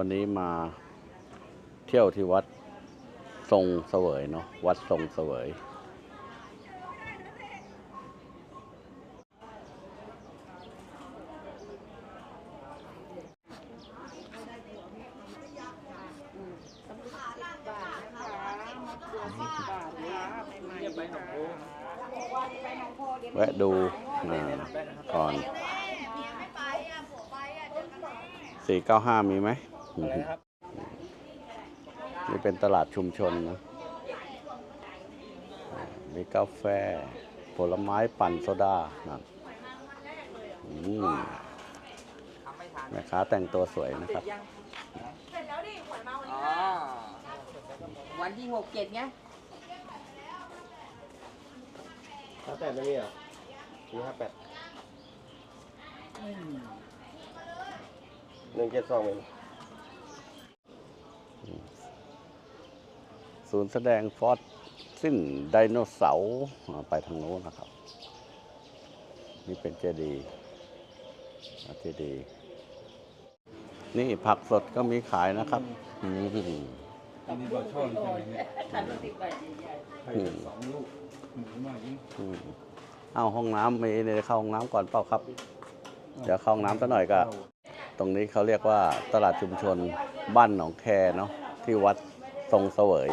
วันนี้มาเที่ยวที่วัดทรงเสวยเนาะวัดทรงเสวย แวะดูอ่าก่อนสี่เก้าห้ามีไหม นี่เป็นตลาดชุมชนนะอ่ามีกาแฟ ผลไม้ปั่นโซดานะอืมแม่ค้าแต่งตัวสวยนะครับอ๋อวันที่หกเจ็ดไงห้าแปดไม่มีเหรอมีห้าแปดหนึ่งเจ็ดสองเอง ศูนย์แสดงฟอสซินไดโนเสาร์ไปทางโน้นนะครับ นี่เป็นเจดีย์เจดีย์นี่ผักสดก็มีขายนะครับอืมอันนี้ปลาช่อนใช่ไหมเนี่ยทันสิบใบใหญ่ไข่สองลูกหมูมายิ่งอืมเอาห้องน้ำมีเนี่ยวเข้าห้องน้ำก่อนเปล่าครับ เดี๋ยวเข้าห้องน้ำสักหน่อยก็ตรงนี้เขาเรียกว่าตลาดชุมชนบ้านหนองแคเนาะที่วัดทรงเสวย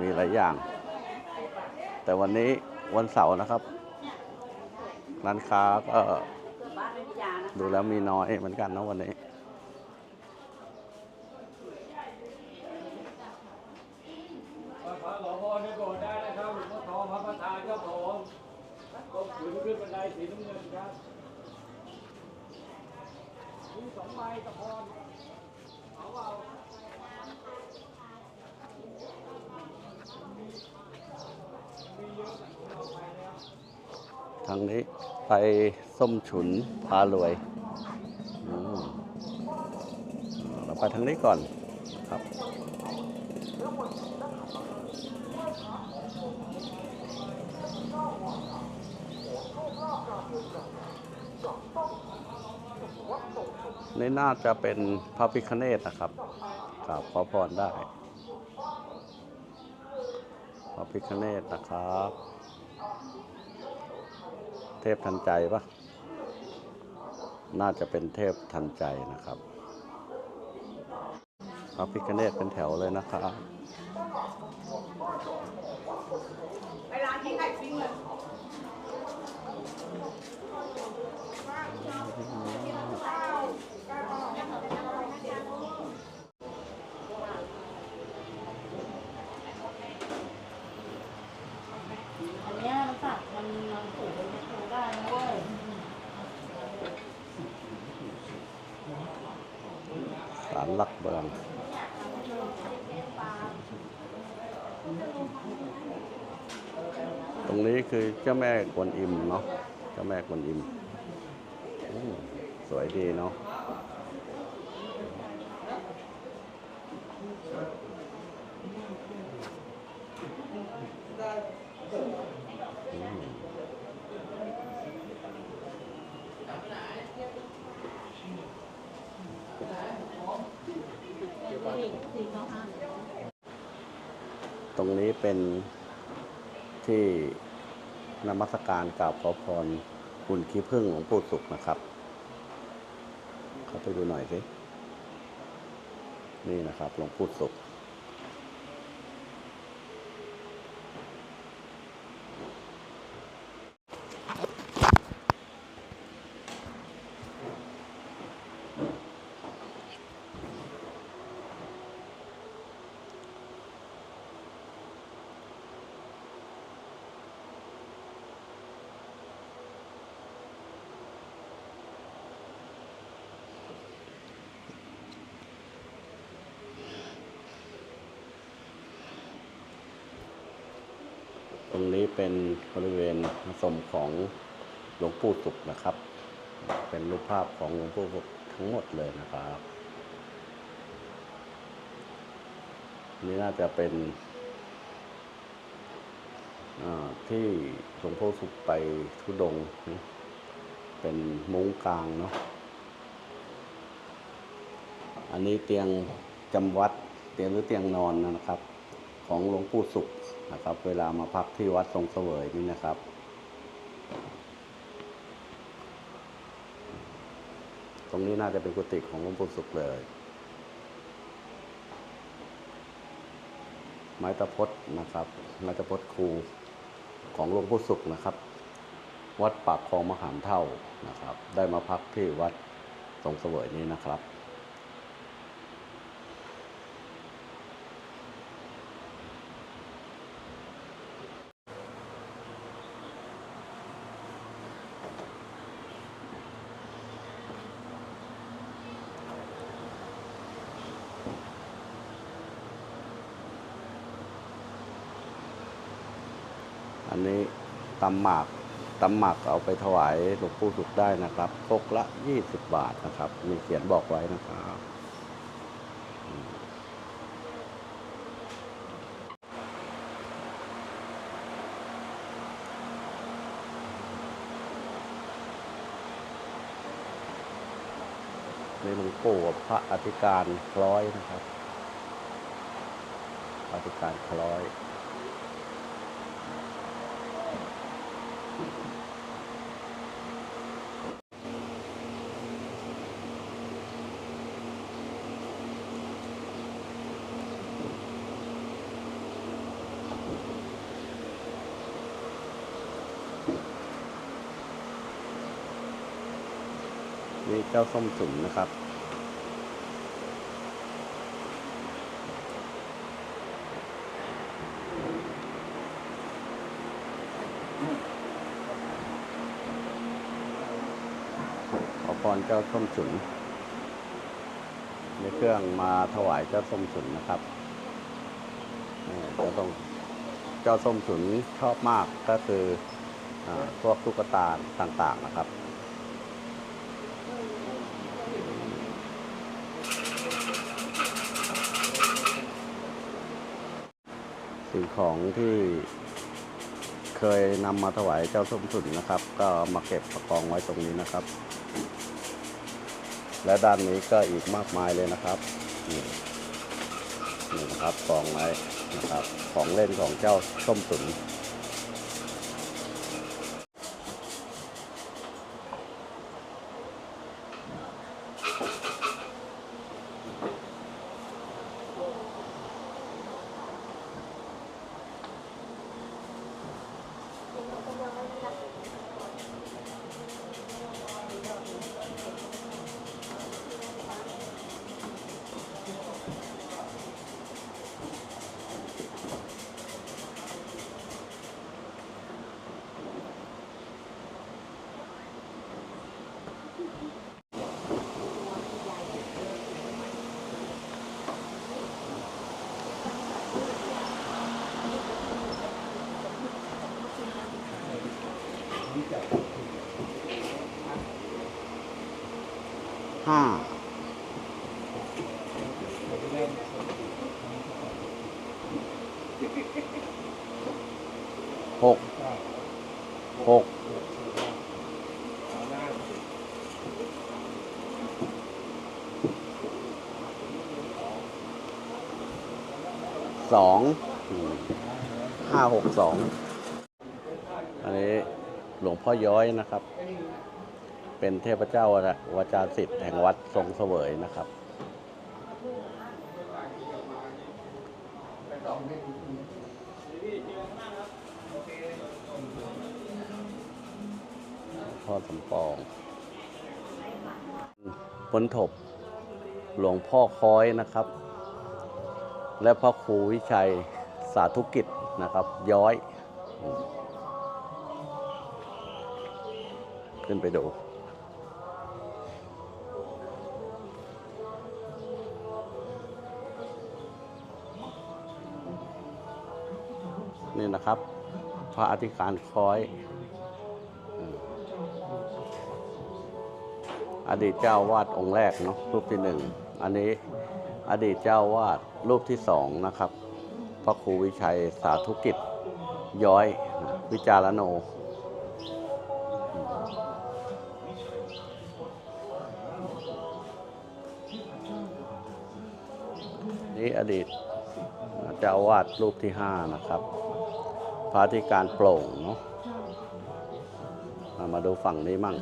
มีหลายอย่าง แต่วันนี้วันเสาร์นะครับ ร้านค้าก็ดูแล้วมีน้อยเหมือนกันนะวันนี้ พระหลวงพ่อได้โปรดได้นะครับหลวงพ่อทองพระประธานครับผมกบขืนขึ้นบันไดสีน้ำเงินครับมีสองใบตะพรเอาเปล่า ทาง นี้ไปส้มฉุนพารวยเราไปทางนี้ก่อนครับนี่น่าจะเป็นพระพิคเนตนะครับกราบขอพรได้ พระพิคเนตนะครับ เทพทันใจปะน่าจะเป็นเทพทันใจนะครับพระพิคเนตเป็นแถวเลยนะครับ ไปร้านที่ไข่ปิ้งเลย อันเนี้ยมันสักมันมันปลูกมันปลูกได้นะเว้ย สารลักเบืองตรงนี้ คือเจ้าแม่กวนอิมเนาะเจ้าแม่กวนอิมอืมสวยดีเนาะตรงนี้เป็นที่ นมัสการกราบขอพรหุ่นขี้ผึ้งหลวงปู่สุขนะครับ เข้าไปดูหน่อยสิ นี่นะครับหลวงปู่สุข ตรงนี้เป็นบริเวณสมของหลวงปู่สุขนะครับ เป็นรูปภาพของหลวงปู่สุขทั้งหมดเลยนะครับ นี่น่าจะเป็นที่หลวงพ่อสุขไปทุดง เป็นมุ้งกลางเนาะ อันนี้เตียงจำวัด เตียงหรือเตียงนอนนะครับ ของหลวงปู่สุข นะครับ เวลามาพักที่วัดทรงเสวยนี่นะครับ ตรงนี้น่าจะเป็นกุฏิของหลวงปู่สุขเลย ไม้ตะพดนะครับ ไม้ตะพดครูของหลวงปู่สุขนะครับ วัดปากคลองมหามเท่านะครับ ได้มาพักที่วัดทรงเสวยนี้นะครับ อันนี้ตำหมากตำหมากเอาไปถวายหลวงปู่สุขได้นะครับคกละ 20 บาทนะครับ มีเขียนบอกไว้นะครับอืมนี่หลวงปู่พระอธิการคล้อยนะครับ อธิการคล้อยาส้มฉุนนะครับ ขอพรเจ้าส้มฉุนในเครื่องมาถวายเจ้าส้มฉุนนะครับนี่เจ้าส้มเจ้าส้มฉุนชอบมากก็คืออพวกตุ๊กตาต่างๆนะครับ สิ่งของที่เคยนำมาถวายเจ้าส้มฉุนนะครับ ก็มาเก็บประกองไว้ตรงนี้นะครับ และด้านนี้ก็อีกมากมายเลยนะครับนี่นี่นะครับกองไว้นะครับ ของเล่นของเจ้าส้มฉุน ห้าหกหกสองห้าหกสองอันนี้หลวงพ่อย้อยนะครับ เป็นเทพเจ้าวาจาสิทธิ์แห่งวัดทรงเสวยนะครับ พ่อสมปองบนถบหลวงพ่อคอยนะครับ และพ่อครูวิชัยสาธุกิจนะครับ ย้อย ขึ้นไปดู นี่นะครับ พระอธิการคอย อดีตเจ้าวาดองค์แรกเนาะรูปที่หนึ่งอันนี้อดีตเจ้าวาดรูปที่สองนะครับ พระครูวิชัยสาธุกิจ ย้อยวิจารโนนี่อดีตเจ้าวาดรูปที่ห้านะครับ พระธิการโปร่งเนาะมาดูฝั่งนี้มั่ง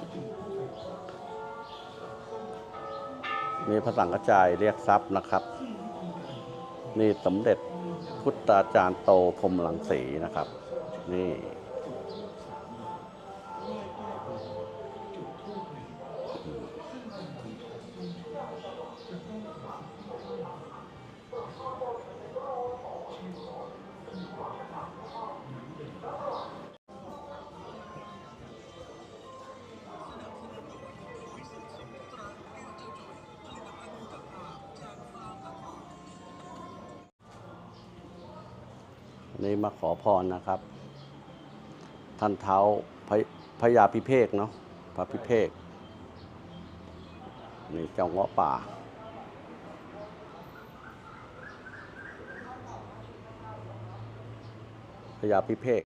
มีพระสังฆจายเรียกทรัพย์นะครับ นี่สมเด็จพุทธาจารย์โตพรมหลังสีนะครับ นี่ นี่มาขอพรนะครับ ท่านเท้าพระพยาพิเภกเนาะพระพิเภกนี่เจ้าเงาะป่า พยาพิเภก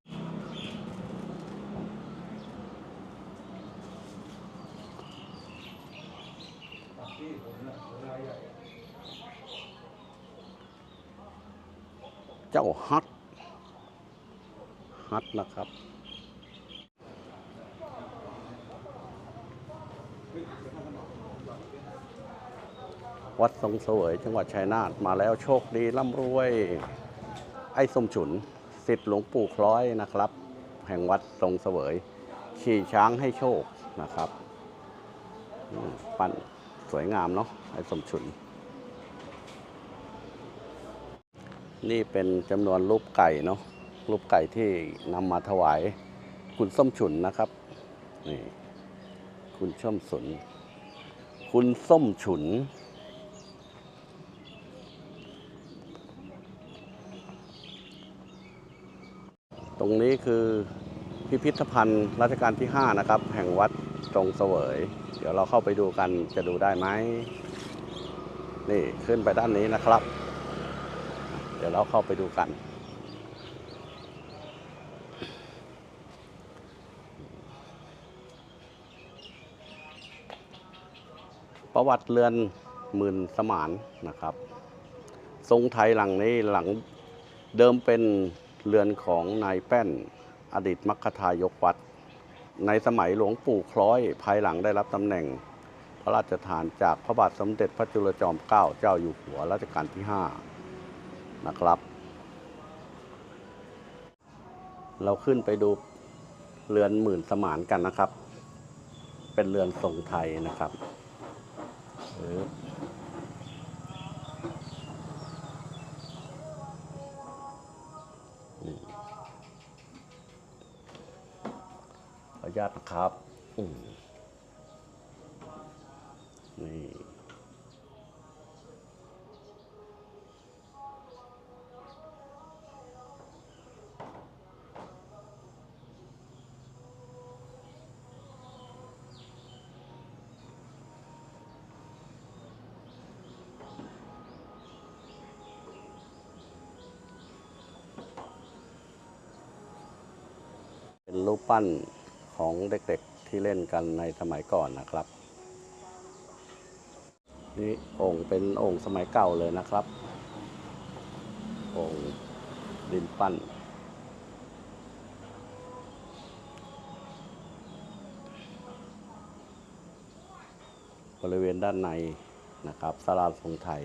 เจ้าฮัทฮัท นะครับ วัดทรงเสวยจังหวัดชัยนาทมาแล้วโชคดีร่ำรวย ไอ้สมฉุนสิทธิ์หลวงปู่คล้อยนะครับ แห่งวัดทรงเสวย ขี่ช้างให้โชคนะครับ ปั้นสวยงามเนาะไอ้สมฉุน นี่เป็นจำนวนรูปไก่เนาะ รูปไก่ที่นำมาถวาย คุณส้มฉุนนะครับนี่คุณส้มฉุน คุณส้มฉุน ตรงนี้คือพิพิธภัณฑ์รัชกาลที่ 5 นะครับ แห่งวัดตรงเสวย เดี๋ยวเราเข้าไปดูกันจะดูได้ไหมนี่ขึ้นไปด้านนี้นะครับ เดี๋ยวเราเข้าไปดูกัน ประวัติเรือนหมื่นสมานนะครับ ทรงไทยหลังนี้หลังเดิมเป็นเรือนของนายแป้น อดีตมัคคทายกวัด ในสมัยหลวงปู่คล้อยภายหลังได้รับตำแหน่ง พระราชทานจากพระบาทสมเด็จพระจุลจอมเกล้าเจ้าอยู่หัวรัชกาลที่ 5 นะครับ เราขึ้นไปดูเรือนหมื่นสมานกันนะครับ เป็นเรือนทรงไทยนะครับ เออขออนุญาตนะครับ อืมนี่ เปั้นของเด็กๆที่เล่นกันในสมัยก่อนนะครับ นี่องค์เป็นองค์สมัยเก่าเลยนะครับ องค์ดินปั้นบริเวณด้านในนะครับสาราทรงไทย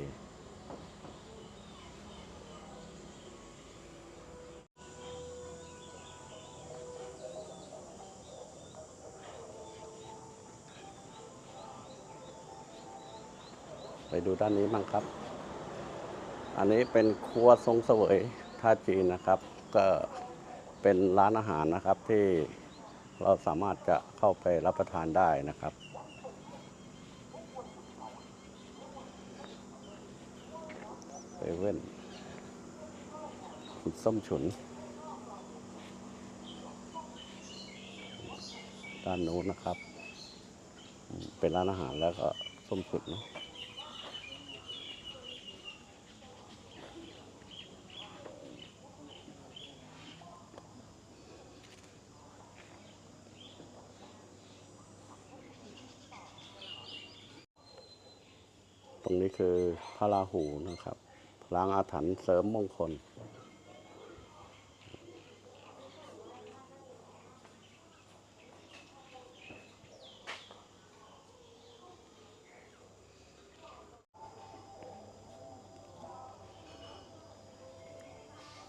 ดูด้านนี้บ้างครับ อันนี้เป็นครัวทรงเสวยท่าจีนนะครับ ก็เป็นร้านอาหารนะครับที่เราสามารถจะเข้าไปรับประทานได้นะครับไปเว้นคุณส้มฉุน ด้านโน้นนะครับ เป็นร้านอาหารแล้วก็ส้มฉุนเนาะ นี้คือพระราหูนะครับพล้างอาถรรพ์เสริมมงคล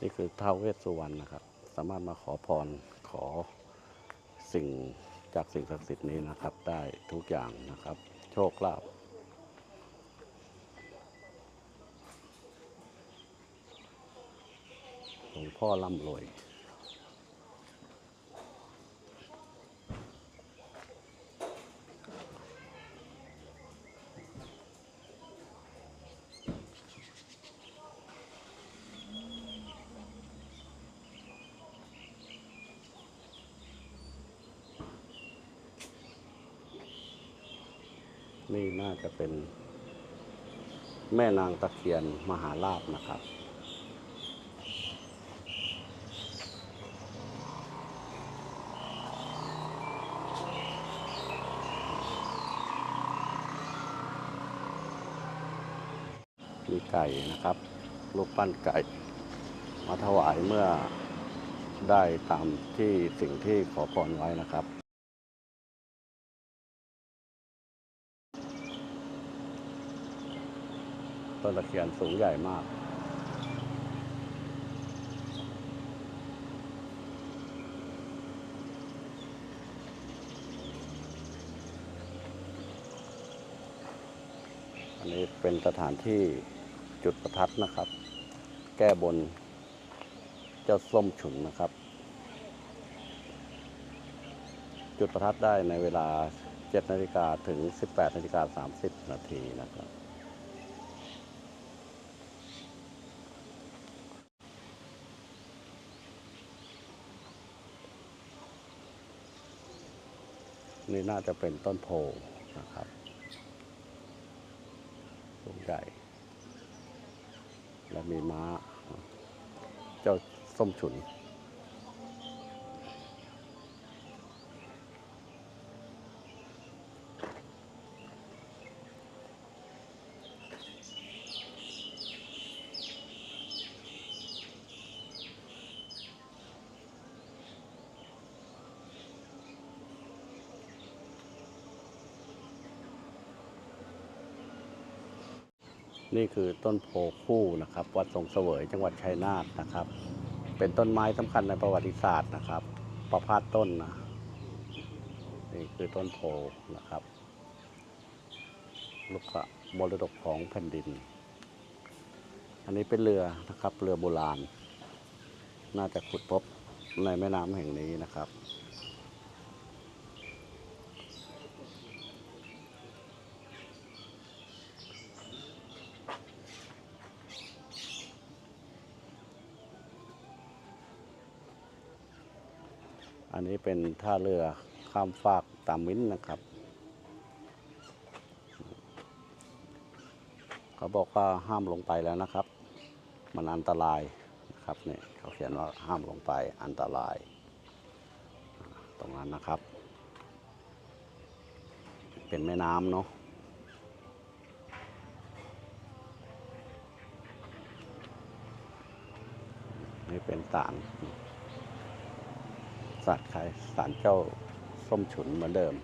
นี่คือท้าวเวสสุวรรณนะครับ สามารถมาขอพรขอสิ่งจากสิ่งศักดิ์สิทธิ์นี้นะครับ ได้ทุกอย่างนะครับ โชคลาภ ลวงพ่อร่ำรวยนี่น่าจะเป็นแม่นางตะเคียนมหาลาบนะครับ มีไก่นะครับรูปปั้นไก่ มาถวายเมื่อได้ตามที่สิ่งที่ขอพรไว้นะครับ ต้นตะเคียนสูงใหญ่มากอันนี้เป็นสถานที่ จุดประทัดนะครับ แก้บน เจ้าส้มฉุนนะครับ จุดประทัดได้ในเวลา 7 นาฬิกาถึง 18 นาฬิกา 30 นาทีนะครับนี่น่าจะเป็นต้นโพนะครับสูงใหญ่ และมีม้า เจ้าส้มฉุน นี่คือต้นโพคู่นะครับ วัดทรงเสวยจังหวัดชัยนาทนะครับ เป็นต้นไม้สำคัญในประวัติศาสตร์นะครับ ประพาสต้นนะนี่คือต้นโพนะครับ ลูกกะมรดกของแผ่นดิน อันนี้เป็นเรือนะครับ เรือโบราณ น่าจะขุดพบในแม่น้ำแห่งนี้นะครับ อันนี้เป็นท่าเรือข้ามฟากตามมิ้นนะครับ เขาบอกว่าห้ามลงไปแล้วนะครับ มันอันตรายนะครับเนี่ยเขาเขียนว่าห้ามลงไปอันตราย ตรงนั้นนะครับ เป็นแม่น้ำเนาะนี่เป็นศาล ศาลใครศาลเจ้าส้มฉุนเหมือนเดิม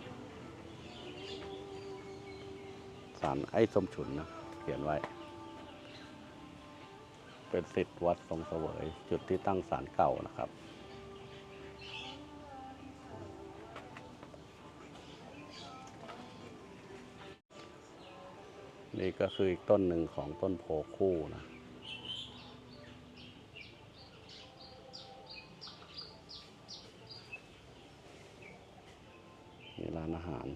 ศาลไอ้ส้มฉุนนะเขียนไว้ เป็นสิทธิ์วัดทรงเสวย จุดที่ตั้งศาลเก่านะครับนี่ก็คืออีกต้นหนึ่งของต้นโพคู่นะานอาหาร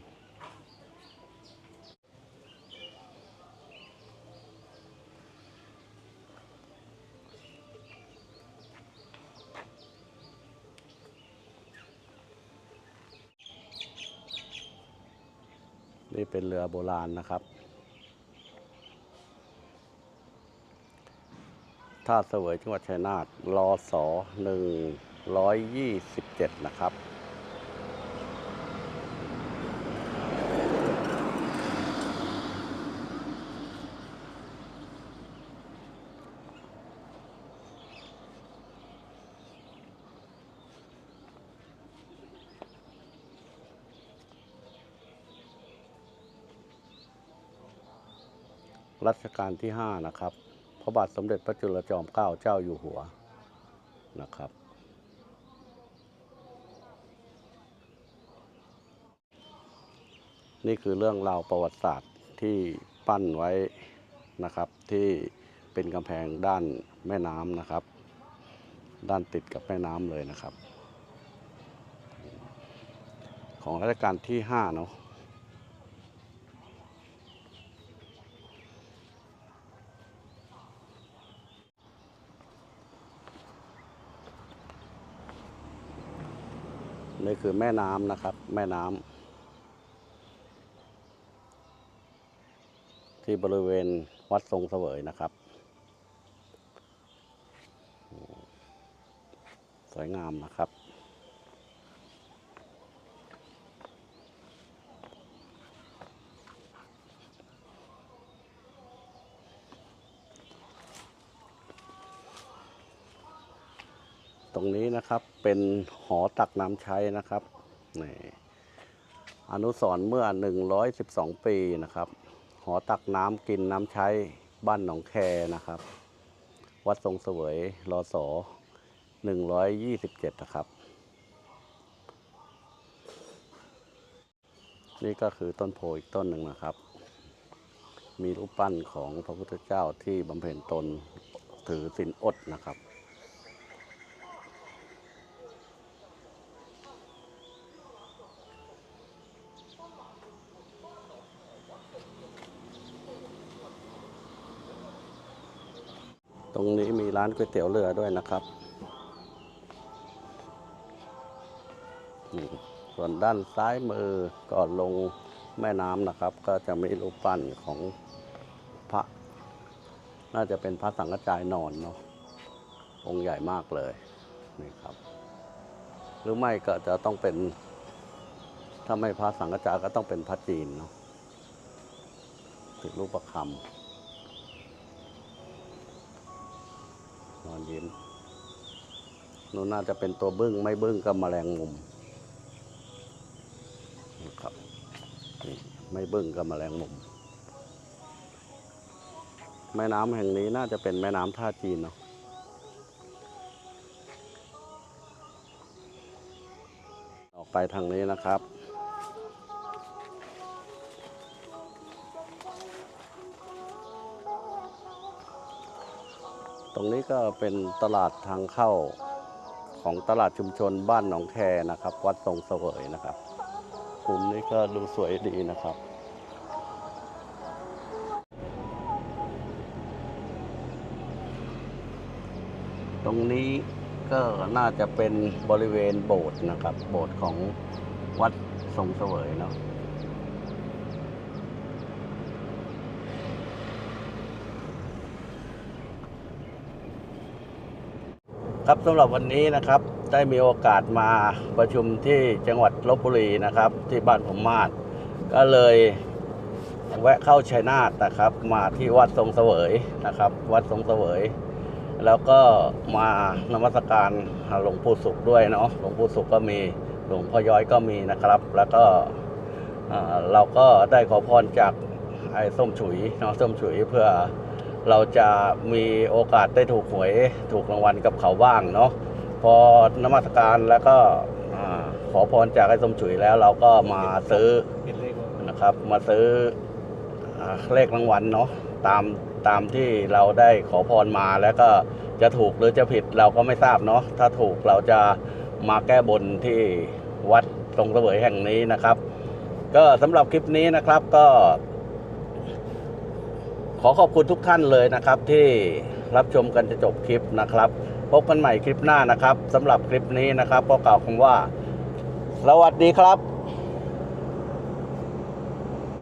นี่เป็นเรือโบราณนะครับ ท่าเสวยจังหวัดชัยนาทรอสอหนึ่งร้อยยี่สิบเจ็ดนะครับ รัชกาลที่ 5 นะครับ พระบาทสมเด็จพระจุลจอมเกล้าเจ้าอยู่หัวนะครับ นี่คือเรื่องราวประวัติศาสตร์ที่ปั้นไว้นะครับที่เป็นกำแพงด้านแม่น้ำนะครับ ด้านติดกับแม่น้ำเลยนะครับ ของรัชกาลที่ 5 เนาะ นี่คือแม่น้ำนะครับ แม่น้ำที่บริเวณวัดทรงเสวยนะครับ สวยงามนะครับ ตรงนี้นะครับ เป็นหอตักน้ำใช้นะครับนี่อนุสรเมื่อ 112 ปีนะครับ หอตักน้ำกินน้ำใช้บ้านหนองแคนะครับ วัดทรงเสวยรอสอ127 นะครับ นี่ก็คือต้นโพอีกต้นหนึ่งนะครับ มีรูปปั้นของพระพุทธเจ้าที่บำเพ็ญตนถือศีลอดนะครับ รงนี้มีร้านก๋วยเตี๋ยวเรือด้วยนะครับ ส่วนด้านซ้ายมือก่อนลงแม่น้ำนะครับ ก็จะมีรูปปั้นของพระ น่าจะเป็นพระสังฆจายนอนเนาะองค์ใหญ่มากเลยนี่ครับ หรือไม่ก็จะต้องเป็น ถ้าไม่พระสังฆจายก็ต้องเป็นพระจีนเนาะติดรูปประคำ นอนยิ้มนู่นน่าจะเป็นตัวบึ้งไม่บึ้งก็มแมลงมุมนะครับนี่ไม่บึ้งก็มแมลงมุม แม่น้ำแห่งนี้น่าจะเป็นแม่น้ำท่าจีนเนาะออกไปทางนี้นะครับ รงนี้ก็เป็นตลาดทางเข้าของตลาดชุมชนบ้านหนองแคนะครับ วัดทรงเสวยนะครับมุมนี้ก็ดูสวยดีนะครับตรงนี้ก็น่าจะเป็นบริเวณโบสถ์นะครับ โบสถ์ของวัดทรงเสวยเนาะ ครับสำหรับวันนี้นะครับได้มีโอกาสมาประชุมที่จังหวัดลบบุรีนะครับ ที่บ้านผมมาศก็เลยแวะเข้าชัยนาทนะครับ มาที่วัดทรงเสวยนะครับ วัดทรงเสวย แล้วก็มานมัสการหลวงปู่สุขด้วยเนาะหลวงปู่สุขก็มีหลวงพ่อย้อยก็มีนะครับ แล้วก็เราก็ได้ขอพรจากไอ้ส้มฉุยเนาะส้มฉุยเพื่อ เราจะมีโอกาสได้ถูกหวยถูกรางวัลกับเขาบ้างเนาะพอนมัสการแล้วก็ขอพรจากไอ้สมฉุยแล้วเราก็มาซื้อนะครับ มาซื้อเลขรางวัลเนาะตามตามที่เราได้ขอพรมาแล้วก็จะถูกหรือจะผิดเราก็ไม่ทราบเนาะถ้าถูกเราจะมาแก้บนที่วัดทรงเสวยแห่งนี้นะครับ ก็สำหรับคลิปนี้นะครับก็ ขอขอบคุณทุกท่านเลยนะครับที่รับชมกันจะจบคลิปนะครับ พบกันใหม่คลิปหน้านะครับสำหรับคลิปนี้นะครับก็กล่าวคำว่า สวัสดีครับ